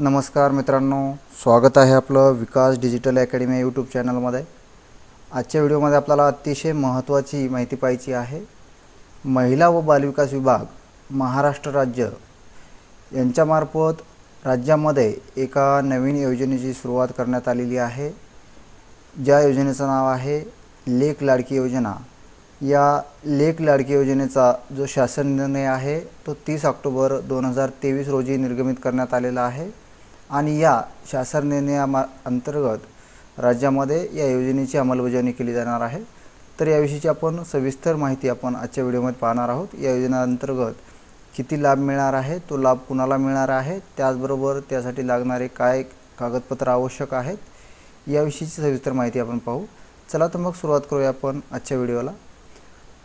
नमस्कार मित्रांनो स्वागत आहे आपलं विकास डिजिटल अकॅडमी या यूट्यूब चॅनलमध्ये. आजच्या व्हिडिओमध्ये आपल्याला अतिशय महत्त्वाची माहिती पाहिजे आहे. महिला व बालविकास विभाग महाराष्ट्र राज्य यांच्यामार्फत राज्यामध्ये एका नवीन योजनेची सुरुवात करण्यात आलेली आहे. ज्या योजनेचं नाव आहे लेक लाडकी योजना. या लेक लाडकी योजनेचा जो शासन निर्णय आहे तो तीस ऑक्टोबर दोन हजार तेवीस रोजी निर्गमित करण्यात आलेला आहे. आणि या शासन निर्णयामा अंतर्गत राज्यामध्ये या योजनेची अंमलबजावणी केली जाणार आहे. तर याविषयीची आपण सविस्तर माहिती आपण आजच्या व्हिडिओमध्ये पाहणार आहोत. या योजनेअंतर्गत किती लाभ मिळणार आहे तो लाभ कुणाला मिळणार आहे त्याचबरोबर त्यासाठी लागणारे काय कागदपत्र आवश्यक आहेत याविषयीची सविस्तर माहिती आपण पाहू. चला तर मग सुरुवात करूया आपण आजच्या व्हिडिओला.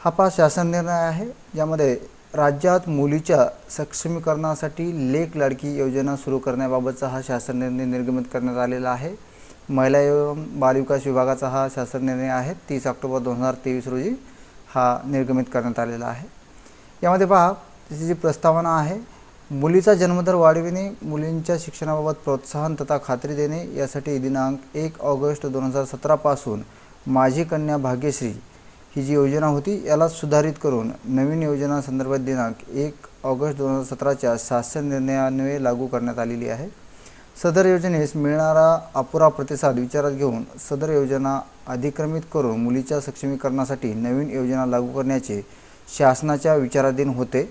हा पाच शासन निर्णय आहे ज्यामध्ये राज्यात मुलीच्या सक्षमीकरणासाठी लेक लाडकी योजना सुरू करण्याबाबतचा हा शासन निर्णय निर्गमित करण्यात आलेला आहे. महिला एवं बालविकास विभागाचा हा शासन निर्णय आहे. तीस ऑक्टोबर दोन हजार तेवीस रोजी हा निर्गमित करण्यात आलेला आहे. यामध्ये पहा त्याची जी प्रस्तावना आहे मुलीचा जन्मदर वाढविणे मुलींच्या शिक्षणाबाबत प्रोत्साहन तथा खात्री देणे यासाठी दिनांक एक ऑगस्ट दोन हजार सतरापासून माझी कन्या भाग्यश्री ही जी योजना होती याला सुधारित करून नवीन योजना संदर्भात दिनांक एक ऑगस्ट दोन हजार सतराच्या शासन निर्णयान्वये लागू करण्यात आलेली आहे. सदर योजनेस मिळणारा अपुरा प्रतिसाद विचारात घेऊन सदर योजना अधिक्रमित करून मुलीच्या सक्षमीकरणासाठी नवीन योजना लागू करण्याचे शासनाच्या विचाराधीन होते.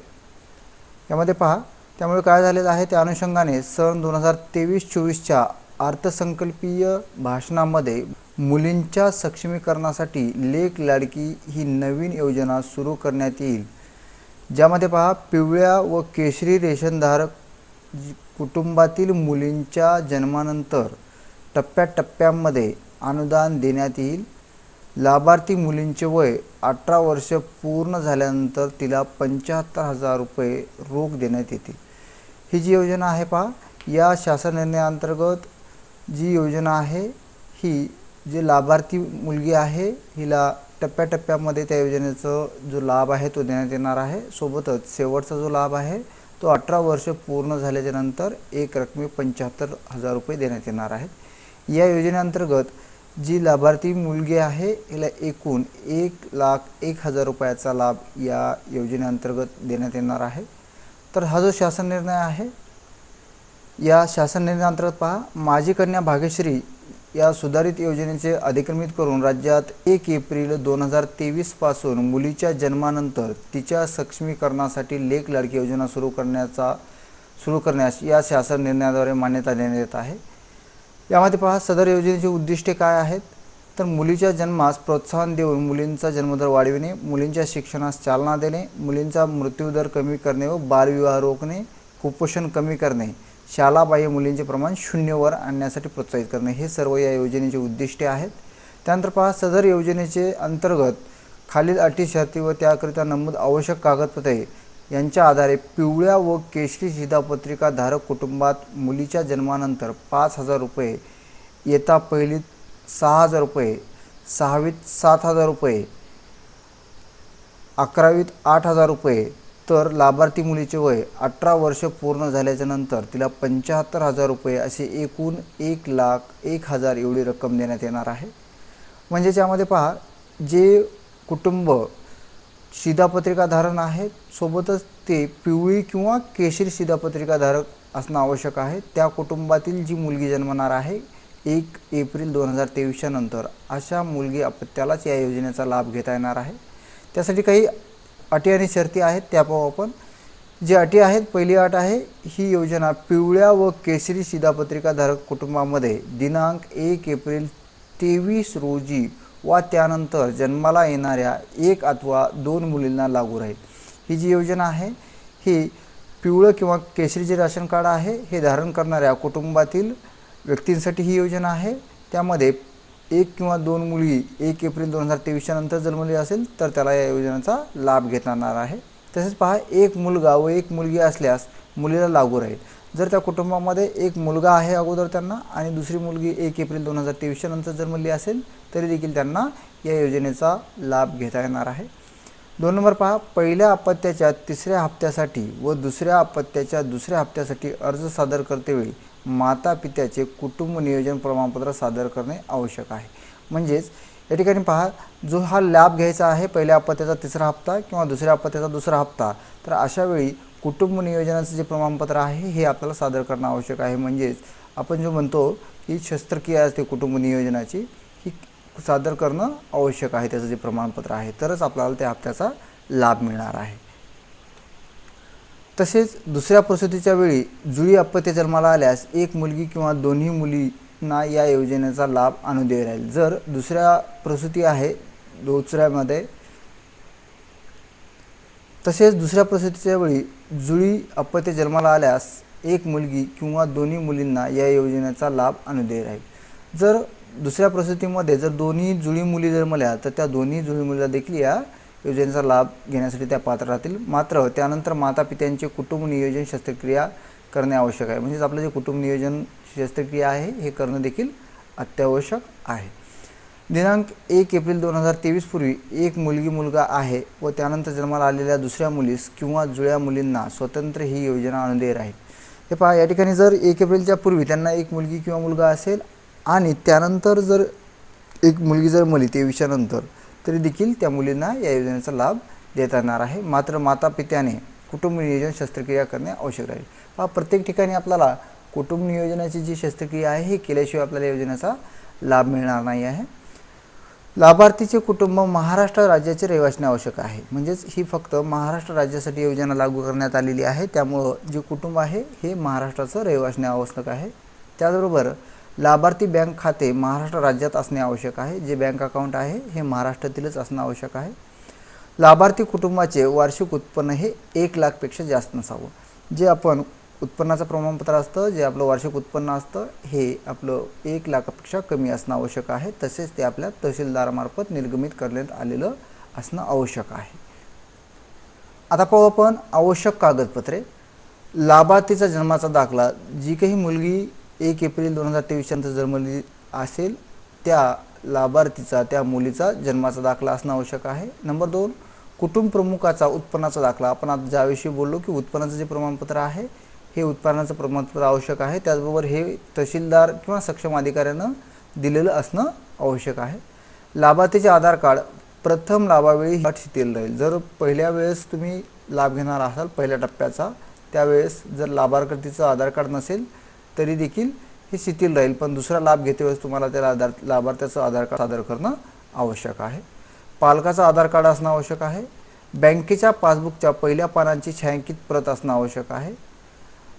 यामध्ये पहा त्यामुळे काय झालेलं आहे? त्या अनुषंगाने सन दोन हजार तेवीस चोवीसच्या अर्थसंकल्पीय भाषणामध्ये मुलींच्या सक्षमीकरणासाठी लेक लाडकी ही नवीन योजना सुरू करण्यात येईल. ज्यामध्ये पहा पिवळ्या व केशरी रेशनधारक कुटुंबातील मुलींच्या जन्मानंतर टप्प्याटप्प्यामध्ये अनुदान देण्यात येईल. लाभार्थी मुलींचे वय अठरा वर्ष पूर्ण झाल्यानंतर तिला पंच्याहत्तर हजार रुपये रोख देण्यात येतील. ही जी योजना आहे पहा या शासन निर्णयाअंतर्गत जी योजना आहे ही जे लाभार्थी मुलगी आहे हिला टप्प्याटप्प्यामध्ये त्या योजनेचं जो लाभ आहे तो देण्यात येणार आहे. सोबतच शेवटचा जो लाभ आहे तो अठरा वर्ष पूर्ण झाल्याच्यानंतर एक रकमी पंच्याहत्तर हजार रुपये देण्यात येणार आहेत या योजनेअंतर्गत जी लाभार्थी मुलगी आहे हिला एकूण एक लाख एक हजार रुपयाचा लाभ या योजनेअंतर्गत देण्यात येणार आहे. तर हा जो शासन निर्णय आहे या शासन निर्णयाअंतर्गत पहा माझी कन्या भाग्यश्री या सुधारित योजनेचे अधिक्रमित करून राज्यात एक एप्रिल दोन हजार तेवीसपासून मुलीच्या जन्मानंतर तिच्या सक्षमीकरणासाठी लेख लाडकी योजना सुरू करण्याचा सुरू करण्यास या शासन निर्णयाद्वारे मान्यता देण्यात येत आहे. यामध्ये पहा सदर योजनेची उद्दिष्टे काय आहेत? तर मुलीच्या जन्मास प्रोत्साहन देऊन मुलींचा जन्मदर वाढविणे मुलींच्या शिक्षणास चालना देणे मुलींचा मृत्यूदर कमी करणे व बालविवाह रोखणे कुपोषण कमी करणे. शालाबाह्य मुलींचे प्रमाण शून्यवर आणण्यासाठी प्रोत्साहित करणे. हे सर्व या योजनेचे उद्दिष्टे आहेत. त्यानंतर पहा सदर योजनेचे अंतर्गत खालील अटी शर्ती व त्याकरिता नमूद आवश्यक कागदपत्रे यांच्या आधारे पिवळ्या व केशरी शिधापत्रिका धारक कुटुंबात मुलीच्या जन्मानंतर पाच हजार रुपये येता पहिलीत सहा हजार रुपये सहावीत सात हजार रुपये अकरावीत आठ हजार रुपये तर लाभार्थी मुलीचे वय अठरा वर्ष पूर्ण झाल्याच्यानंतर तिला पंच्याहत्तर हजार रुपये असे एकूण एक लाख एक हजार एवढी रक्कम देण्यात येणार आहे. म्हणजे त्यामध्ये पहा जे कुटुंब शिधापत्रिकाधारण आहेत सोबतच ते पिवळी किंवा केशरी शिधापत्रिकाधारक असणं आवश्यक आहे. त्या कुटुंबातील जी मुलगी जन्मणार आहे एक एप्रिल दोन हजार तेवीसच्या नंतर अशा मुलगी अपत्यालाच या योजनेचा लाभ घेता येणार आहे. त्यासाठी काही अटी आणि शर्ती आहेत त्या पाहू आपण. जी अटी आहेत पहिली अट आहे ही योजना पिवळ्या व केसरी शिधापत्रिकाधारक कुटुंबामध्ये दिनांक एक एप्रिल तेवीस रोजी वा त्यानंतर जन्माला येणाऱ्या एक अथवा दोन मुलींना लागू राहील. ही जी योजना आहे ही पिवळं किंवा केशरी जे राशन कार्ड आहे हे धारण करणाऱ्या कुटुंबातील व्यक्तींसाठी ही योजना आहे. त्यामध्ये एक किंवा दोन मुलगी एक एप्रिल दोन हजार तेवीसच्या नंतर जन्मली असेल तर त्याला या योजनेचा लाभ घेता येणार आहे. तसेच पहा एक मुलगा व एक मुलगी असल्यास मुलीला लागू राहील. जर त्या कुटुंबामध्ये एक मुलगा आहे अगोदर त्यांना आणि दुसरी मुलगी एक एप्रिल दोन हजार तेवीसच्या नंतर जन्मली असेल तरी देखील त्यांना या योजनेचा लाभ घेता येणार आहे. दोन नंबर पहा पहिल्या अपत्याच्या तिसऱ्या हप्त्यासाठी व दुसऱ्या अपत्याच्या दुसऱ्या हप्त्यासाठी अर्ज सादर करतेवेळी माता पित्याचे कुटुंब नियोजन प्रमाणपत्र सादर करणे आवश्यक आहे. म्हणजेच या ठिकाणी पहा जो हा लाभ घ्यायचा आहे पहिल्या अपत्याचा तिसरा हप्ता किंवा दुसऱ्या अपत्याचा दुसरा हप्ता तर अशा वेळी कुटुंब नियोजनाचं जे प्रमाणपत्र आहे हे आपल्याला सादर करणं आवश्यक आहे. म्हणजेच आपण जो म्हणतो की शस्त्रक्रिया असते कुटुंब नियोजनाची ही सादर करणं आवश्यक आहे त्याचं जे प्रमाणपत्र आहे तरच आपल्याला त्या हप्त्याचा लाभ मिळणार आहे. तसेच दुसऱ्या प्रसूतीच्या वेळी जुळी अपत्य जन्माला आल्यास एक मुलगी किंवा दोन्ही मुलींना या योजनेचा लाभ अनुदेय राहील जर दुसऱ्या प्रसूती आहे दुसऱ्यामध्ये तसेच दुसऱ्या प्रसूतीच्या वेळी जुळी अपत्य जन्माला आल्यास एक मुलगी किंवा दोन्ही मुलींना या योजनेचा लाभ अनुदेय राहील जर दुसऱ्या प्रसूतीमध्ये जर दोन्ही जुळी मुली जन्मल्या तर त्या दोन्ही जुळी मुलीला देखील या योजनेचा लाभ घेण्यासाठी त्या पात्र राहतील मात्र त्यानंतर माता पित्यांचे कुटुंब नियोजन शस्त्रक्रिया करणे आवश्यक आहे. म्हणजेच आपलं जे कुटुंब नियोजन शस्त्रक्रिया आहे हे करणं देखील अत्यावश्यक आहे. दिनांक एक एप्रिल दोन हजार तेवीस पूर्वी एक मुलगी मुलगा आहे व त्यानंतर जन्माला आलेल्या दुसऱ्या मुलीस किंवा जुळ्या मुलींना स्वतंत्र ही योजना अनुदेय राहील. हे पहा या ठिकाणी जर एक एप्रिलच्या पूर्वी त्यांना एक मुलगी किंवा मुलगा असेल आणि त्यानंतर जर एक मुलगी जर मली तेवीसच्या तरी देखील त्या मुलींना या योजनेचा लाभ देता येणार आहे. मात्र माता पित्याने कुटुंब नियोजन शस्त्रक्रिया करणे आवश्यक राहील. हा प्रत्येक ठिकाणी आपल्याला कुटुंब नियोजनाची जी शस्त्रक्रिया आहे हे केल्याशिवाय आपल्याला योजनेचा लाभ मिळणार नाही आहे. लाभार्थीचे कुटुंब महाराष्ट्र राज्याचे रहिवासणे आवश्यक आहे. म्हणजेच ही फक्त महाराष्ट्र राज्यासाठी योजना लागू करण्यात आलेली आहे. त्यामुळं जे कुटुंब आहे हे महाराष्ट्राचं रहिवासणे आवश्यक आहे. त्याचबरोबर लाभार्थी बँक खाते महाराष्ट्र राज्यात असणे आवश्यक आहे. जे बँक अकाउंट आहे हे महाराष्ट्रातीलच असणं आवश्यक आहे. लाभार्थी कुटुंबाचे वार्षिक उत्पन्न हे एक लाखपेक्षा जास्त नसावं. जे आपण उत्पन्नाचं प्रमाणपत्र असतं जे आपलं वार्षिक उत्पन्न असतं हे आपलं एक लाखापेक्षा कमी असणं आवश्यक आहे. तसेच ते आपल्या तहसीलदारामार्फत निर्गमित करण्यात आलेलं असणं आवश्यक आहे. आता पाहू आपण आवश्यक कागदपत्रे. लाभार्थीचा जन्माचा दाखला जी काही मुलगी एक एप्रिल दोन हजार तेवीसच्या जन्मली असेल त्या लाभार्थीचा त्या मुलीचा जन्माचा दाखला असणं आवश्यक आहे. नंबर दोन कुटुंब प्रमुखाचा उत्पन्नाचा दाखला. आपण आता ज्याविषयी बोललो की उत्पन्नाचं जे प्रमाणपत्र आहे हे उत्पन्नाचं प्रमाणपत्र आवश्यक आहे. त्याचबरोबर हे तहसीलदार किंवा सक्षम अधिकाऱ्यानं दिलेलं असणं आवश्यक आहे. लाभार्थीचे आधार कार्ड. प्रथम लाभावेळी अट शिथिल राहील. जर पहिल्या वेळेस तुम्ही लाभ घेणार असाल पहिल्या टप्प्याचा त्यावेळेस जर लाभार्थीचं आधार कार्ड नसेल तरी देखील हे शिथिल राहील. पण दुसरा लाभ घेतेवेळेस तुम्हाला त्याला आधार लाभार्थ्याचं आधार कार्ड सादर करणं आवश्यक आहे. पालकाचं आधार कार्ड असणं आवश्यक आहे. बँकेच्या पासबुकच्या पहिल्या पानांची छायांकित प्रत असणं आवश्यक आहे.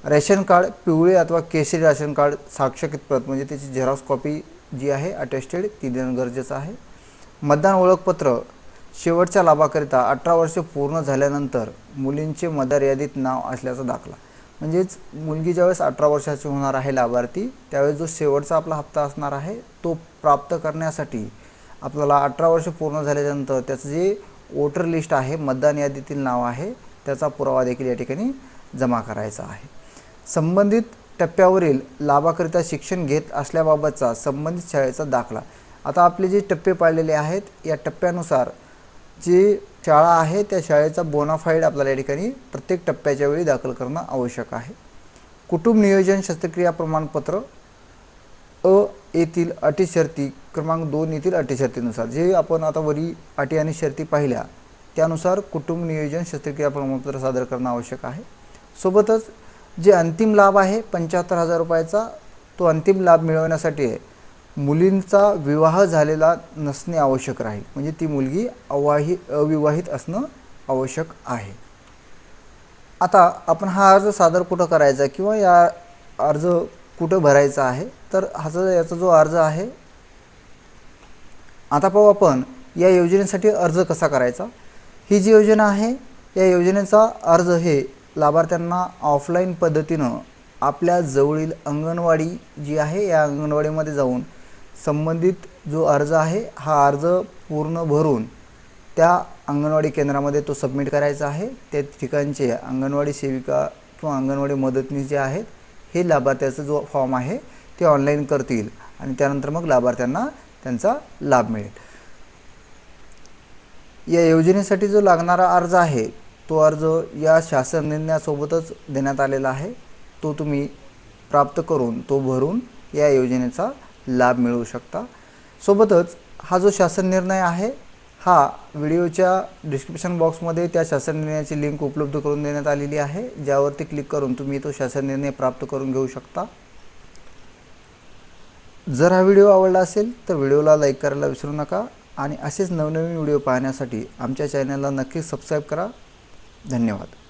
रेशन कार्ड पिवळे अथवा केशरी राशन कार्ड साक्षकित प्रत म्हणजे त्याची झेरॉक्स कॉपी जी आहे अटेस्टेड ती देणं गरजेचं आहे. मतदान ओळखपत्र शेवटच्या लाभाकरिता अठरा वर्षे पूर्ण झाल्यानंतर मुलींचे मतदार यादीत नाव असल्याचा दाखला. म्हणजेच मुलगी ज्यावेळेस अठरा वर्षाची होणार आहे लाभार्थी त्यावेळेस जो शेवटचा आपला हप्ता असणार आहे तो प्राप्त करण्यासाठी आपल्याला अठरा वर्ष पूर्ण झाल्यानंतर त्याचं जे वोटर लिस्ट आहे मतदान यादीतील नाव आहे त्याचा पुरावा देखील या ठिकाणी जमा करायचा आहे. संबंधित टप्प्यावरील लाभाकरिता शिक्षण घेत असल्याबाबतचा संबंधित शाळेचा दाखला. आता आपले जे टप्पे पाळलेले आहेत या टप्प्यानुसार जे शाळा आहे त्या शाळेचा बोनाफाईड आपल्याला या ठिकाणी प्रत्येक टप्प्याच्या वेळी दाखल करणं आवश्यक आहे. कुटुंब नियोजन शस्त्रक्रिया प्रमाणपत्र अ येथील अटी शर्ती क्रमांक दोन येथील अटी शर्तीनुसार. जे आपण आता वरी अटी आणि शर्ती पाहिल्या त्यानुसार कुटुंब नियोजन शस्त्रक्रिया प्रमाणपत्र सादर करणं आवश्यक आहे. सोबतच जे अंतिम लाभ आहे पंच्याहत्तर हजार रुपयाचा तो अंतिम लाभ मिळवण्यासाठी आहे मुलींचा विवाह झालेला नसणे आवश्यक राहील. म्हणजे ती मुलगी अवाही अविवाहित असणं आवश्यक आहे. आता आपण हा अर्ज सादर कुठं करायचा किंवा या अर्ज कुठं भरायचा आहे? तर हाचा याचा जो अर्ज आहे आता पाहू आपण या योजनेसाठी अर्ज कसा करायचा? ही जी योजना आहे या योजनेचा अर्ज हे लाभार्थ्यांना ऑफलाईन पद्धतीनं आपल्या जवळील अंगणवाडी जी आहे या अंगणवाडीमध्ये जाऊन संबंधित जो अर्ज आहे हा अर्ज पूर्ण भरून त्या अंगणवाडी केंद्रामध्ये तो सबमिट करायचा आहे. त्या ठिकाणचे अंगणवाडी सेविका किंवा अंगणवाडी मदतनीस जे आहेत हे लाभार्थ्याचा जो फॉर्म आहे ते ऑनलाईन करतील आणि त्यानंतर मग लाभार्थ्यांना त्यांचा लाभ मिळेल. या योजनेसाठी जो लागणारा अर्ज आहे तो अर्ज या शासन निर्णयासोबतच देण्यात आलेला आहे. तो तुम्ही प्राप्त करून तो भरून या योजनेचा लाभ मिळवू शकता. सोबतच हा जो शासन निर्णय आहे हा व्हिडिओच्या डिस्क्रिप्शन बॉक्समध्ये त्या शासन निर्णयाची लिंक उपलब्ध करून देण्यात आलेली आहे. ज्यावरती क्लिक करून तुम्ही तो शासन निर्णय प्राप्त करून घेऊ शकता. जर हा व्हिडिओ आवडला असेल तर व्हिडिओला लाईक करायला विसरू नका आणि असेच नवनवीन व्हिडिओ पाहण्यासाठी आमच्या चॅनलला नक्कीच सबस्क्राईब करा. धन्यवाद.